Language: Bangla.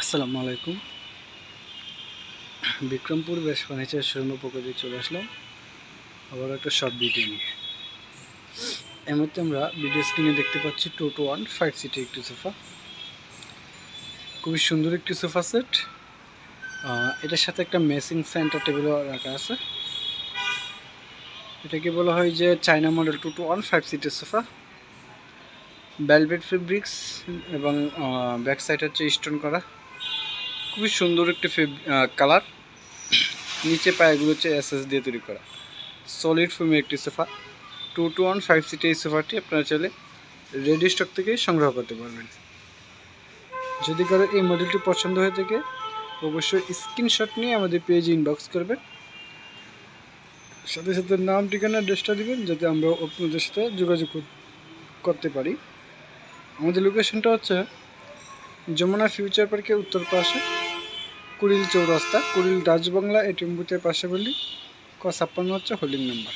আসসালামু আলাইকুম। বিক্রমপুর বেশ ফার্নিচার শোরুমের থেকে চলে আসলাম। আবার একটা শর্ট ভিডিও নিয়ে। এর মধ্যে আমরা ভিডিও স্ক্রিনে দেখতে পাচ্ছি টু টু ওয়ান ফাইভ সিটের একটি সোফা খুবই সুন্দর একটি সোফা সেট এটার সাথে একটা মেসিং সেন্টার টেবিলও রাখা আছে। এটাকে বলা হয় যে China model two two one five সিটের সোফা ভেলভেট ফেব্রিক্স এবং ব্যাক সাইড হচ্ছে স্টোন করা। খুবই সুন্দর একটি কালার নিচে পায়েগুলো হচ্ছে এসএস দিয়ে তৈরি করা। সলিড ফোমের একটি sofa. Two two one five seater এই সোফাটি আপনারা চাইলে রেডি স্টক থেকে সংগ্রহ করতে পারবেন। যদি কারও এই মডেলটি পছন্দ হয়ে থাকে, অবশ্যই স্ক্রিনশট নিয়ে আমাদের পেজে ইনবক্স করবেন। সাথে সাথে নাম, ঠিকানা অ্যাড্রেসটা দিবেন, যাতে আমরা আপনাদের সাথে যোগাযোগ করতে পারি। আমাদের লোকেশনটা হচ্ছে যমুনা ফিউচার পার্কের উত্তর পাশে। কুড়িল চৌরাস্তা কুড়িল রাজবাংলা এটিএম বুথের পাশে বলি ক ছাপ্পান্ন হচ্ছে হোল্ডিং নাম্বার।